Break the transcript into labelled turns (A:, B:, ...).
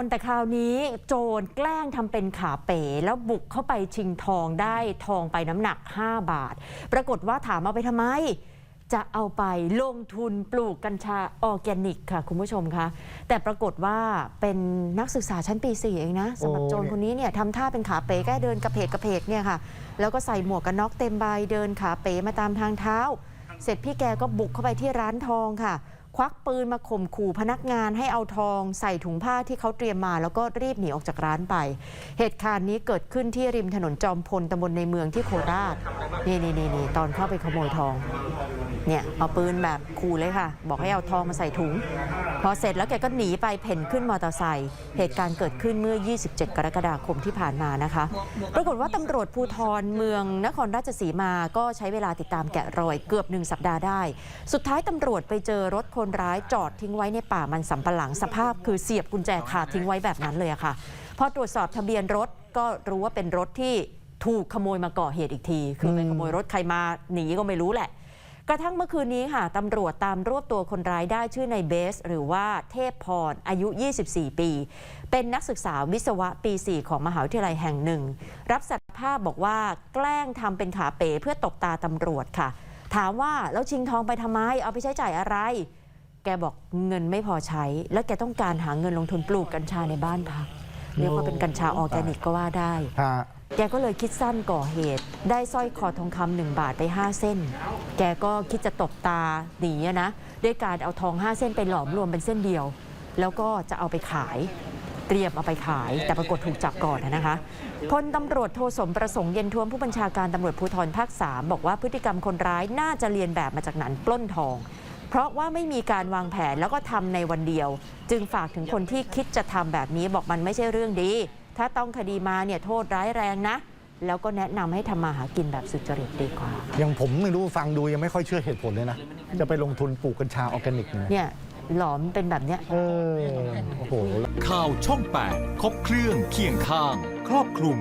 A: รแต่คราวนี้โจรแกล้งทำเป็นขาเป๋ แล้วบุกเข้าไปชิงทองได้ทองไปน้ำหนัก 5 บาท ปรากฏว่าถามเอาไปทำไม จะเอาไปลงทุนปลูกกัญชาออร์แกนิกค่ะ คุณผู้ชมคะ แต่ปรากฏว่าเป็นนักศึกษาชั้นปี 4 เองนะสำหรับ
B: โอ้
A: โจรคนนี้เนี่ยทำท่าเป็นขาเป๋แก้เดินกระเพกกระเพกเนี่ยค่ะ แล้วก็ใส่หมวกกันน็อกเต็มใบเดินขาเป๋มาตามทางเท้า เสร็จพี่แกก็บุกเข้าไปที่ร้านทองค่ะ ควักปืนมาข่มขู่พนักงานให้เอาทองใส่ถุงผ้าที่เขาเตรียมมา แล้วก็รีบหนีออกจากร้านไป เหตุการณ์นี้เกิดขึ้นที่ริมถนนจอมพลตำบลในเมืองที่โคราชนี่นี่นี่ตอนเข้าไปขโมยทอง เนี่ยเอาปืนแบบขู่เลยค่ะ บอกให้เอาทองมาใส่ถุง พอเสร็จแล้วแกก็หนีไปเพ่นขึ้นมอเตอร์ไซค์เหตุการณ์เกิดขึ้นเมื่อ 27 กรกฎาคมที่ผ่านมานะคะ ปรากฏว่าตำรวจภูธรเมืองนครราชสีมาก็ใช้เวลาติดตามแกะรอยเกือบหนึ่งสัปดาห์ได้ สุดท้ายตำรวจไปเจอรถคนร้ายจอดทิ้งไว้ในป่ามันสำปะหลังสภาพ คือเสียบกุญแจคาทิ้งไว้แบบนั้นเลยค่ะพอตรวจสอบทะเบียนรถก็รู้ว่าเป็นรถที่ถูกขโมยมาก่อเหตุอีกที คือไปขโมยรถใครมาหนีก็ไม่รู้แหละ กระทั่งเมื่อคืนนี้ค่ะตำรวจตามรวบตัวคนร้ายได้ชื่อในเบส หรือว่าเทพพรอายุ 24 ปี เป็นนักศึกษาวิศวะปี 4 ของมหาวิทยาลัยแห่งหนึ่ง รับสารภาพบอกว่าแกล้งทำเป็นขาเป๋เพื่อตบตาตำรวจค่ะ ถามว่าแล้วชิงทองไปทำไม เอาไปใช้จ่ายอะไร แกบอกเงินไม่พอใช้ แล้วแกต้องการหาเงินลงทุนปลูกกัญชาในบ้านพัก เรียกว่าเป็นกัญชาออร์แกนิกก็ว่าได้
B: ฮะ
A: แกก็เลยคิดสั้นก่อเหตุ ได้สร้อยคอทองคำหนึ่งบาทไป 5 เส้น แกก็คิดจะตบตาหนีอะนะด้วยการเอาทอง 5 เส้นไปหลอมรวมเป็นเส้นเดียว แล้วก็จะเอาไปขายเตรียมเอาไปขาย แต่ปรากฏถูกจับก่อนนะคะพลตำรวจโทสมประสงค์เย็นท้วมผู้บัญชาการตำรวจภูธรภาค 3 บอกว่าพฤติกรรมคนร้ายน่าจะเรียนแบบมาจากหนันปล้นทอง เพราะว่าไม่มีการวางแผนแล้วก็ทำในวันเดียว จึงฝากถึงคนที่คิดจะทำแบบนี้บอกมันไม่ใช่เรื่องดี ถ้าต้องคดีมาเนี่ยโทษร้ายแรงนะ แล้วก็แนะนำให้ทำมาหากินแบบสุจริตดีกว่า
B: อย่างผมไม่รู้ฟังดูยังไม่ค่อยเชื่อเหตุผลเลยนะ จะไปลงทุนปลูกกัญชาออร์แกนิกเนี่ย
A: เนี่ยหลอมเป็นแบบเนี้ย
B: เออโอ้โห
C: ข่าวช่อง 8 ครบเครื่องเคียงข้าง ครอบคลุม